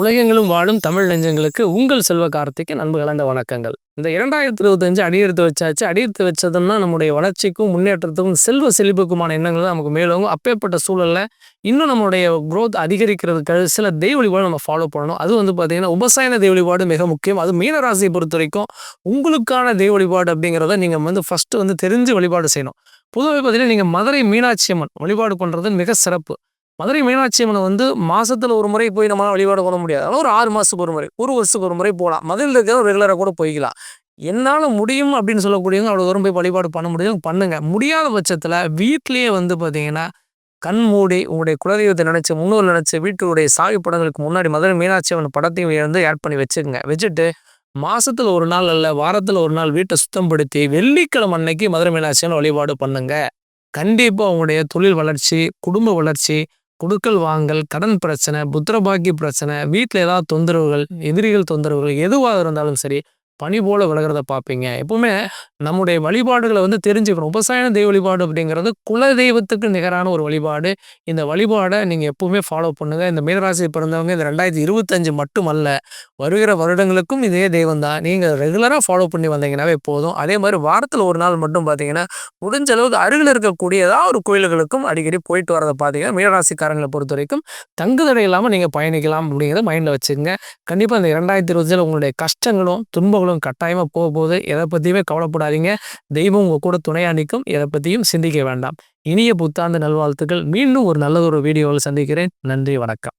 உலகெங்கிலும் வாழும் தமிழ் நெஞ்சங்களுக்கு உங்கள் செல்வ கார்த்திக்கு நண்பு கலந்த வணக்கங்கள். இந்த இரண்டாயிரத்தி இருபத்தஞ்சு அடியெடுத்து வச்சாச்சு. அடியெடுத்து வச்சதுன்னா நம்முடைய வளர்ச்சிக்கும் முன்னேற்றத்துக்கும் செல்வ செழிப்புக்குமான எண்ணங்கள் தான் நமக்கு மேலும் அப்பேற்பட்ட சூழலில் இன்னும் நம்மளுடைய குரோத் அதிகரிக்கிறதுக்கு சில தெய்வ வழிபாடு நம்ம ஃபாலோ பண்ணணும். அது வந்து பார்த்தீங்கன்னா உபசாயன தெய்வ வழிபாடு மிக முக்கியம். அது மீனராசியை பொறுத்த வரைக்கும் உங்களுக்கான தெய்வ வழிபாடு அப்படிங்கிறத நீங்கள் வந்து ஃபஸ்ட்டு வந்து தெரிஞ்சு வழிபாடு செய்யணும். பொதுவாக பார்த்தீங்கன்னா நீங்கள் மதுரை மீனாட்சி அம்மன் வழிபாடு பண்ணுறது மிக சிறப்பு. மதுரை மீனாட்சி அம்மனை வந்து மாதத்தில் ஒரு முறை போய் நம்மளால் வழிபாடு பண்ண முடியாது. அதாவது ஒரு ஆறு மாதத்துக்கு ஒரு முறை ஒரு வருஷத்துக்கு ஒரு முறை போகலாம் மதுரையில் இருக்கிற ரெகுலராக கூட போய்க்கலாம். என்னால் முடியும் அப்படின்னு சொல்லக்கூடியவங்க அவ்வளோ தூரம் போய் வழிபாடு பண்ண முடியும். பண்ணுங்க. முடியாத பட்சத்தில் வீட்லேயே வந்து பார்த்தீங்கன்னா கண் மூடி உங்களுடைய குலதெய்வத்தை நினச்சி முன்னோர் நினச்சி வீட்டுடைய சாவி படங்களுக்கு முன்னாடி மதுரை மீனாட்சி அம்மன் படத்தையும் வந்து ஆட் பண்ணி வச்சுக்கோங்க. வச்சுட்டு மாசத்துல ஒரு நாள் அல்ல வாரத்தில் ஒரு நாள் வீட்டை சுத்தப்படுத்தி வெள்ளிக்கிழமை அன்னைக்கு மதுரை மீனாட்சியான வழிபாடு பண்ணுங்க. கண்டிப்பாக உங்களுடைய தொழில் வளர்ச்சி குடும்ப வளர்ச்சி குடுக்கல் வாங்கல் கடன் பிரச்சனை புத்திரபாக்கிய பிரச்சனை வீட்டில் ஏதாவது தொந்தரவுகள் எதிரிகள் தொந்தரவுகள் எதுவாக இருந்தாலும் சரி பனி போல் விலகிறத பார்ப்பீங்க. எப்பவுமே நம்முடைய வழிபாடுகளை வந்து தெரிஞ்சுக்கணும். உபசாயன தெய்வ வழிபாடு அப்படிங்கிறது குல தெய்வத்துக்கு நிகரான ஒரு வழிபாடு. இந்த வழிபாடை நீங்கள் எப்பவுமே ஃபாலோ பண்ணுங்க. இந்த மீனராசி பிறந்தவங்க இந்த ரெண்டாயிரத்தி இருபத்தஞ்சு மட்டுமல்ல வருகிற வருடங்களுக்கும் இதே தெய்வம் தான். நீங்கள் ரெகுலராக ஃபாலோ பண்ணி வந்தீங்கன்னாவே போதும். அதே மாதிரி வாரத்தில் ஒரு நாள் மட்டும் பார்த்தீங்கன்னா முடிஞ்ச அளவுக்கு அருகில் இருக்கக்கூடிய ஏதாவது ஒரு கோயில்களுக்கும் அடிக்கடி போயிட்டு வரதை பார்த்தீங்கன்னா மீனராசிக்காரங்களை பொறுத்த வரைக்கும் தங்குதடை இல்லாமல் நீங்கள் பயணிக்கலாம் அப்படிங்கிறத மைண்டில் வச்சுக்கோங்க. கண்டிப்பாக இந்த இரண்டாயிரத்தி இருபத்தஞ்சில் உங்களுடைய கஷ்டங்களும் துன்பங்களும் கட்டாயமாக போக போகுது எதை பற்றியுமே கவலைப்படாதீங்க. தெய்வம் உங்கள் கூட துணையாக நிற்கும். எதை பற்றியும் சிந்திக்க வேண்டாம். இனிய புத்தாண்டு நல்வாழ்த்துக்கள். மீண்டும் ஒரு நல்ல ஒரு வீடியோவில் சந்திக்கிறேன். நன்றி வணக்கம்.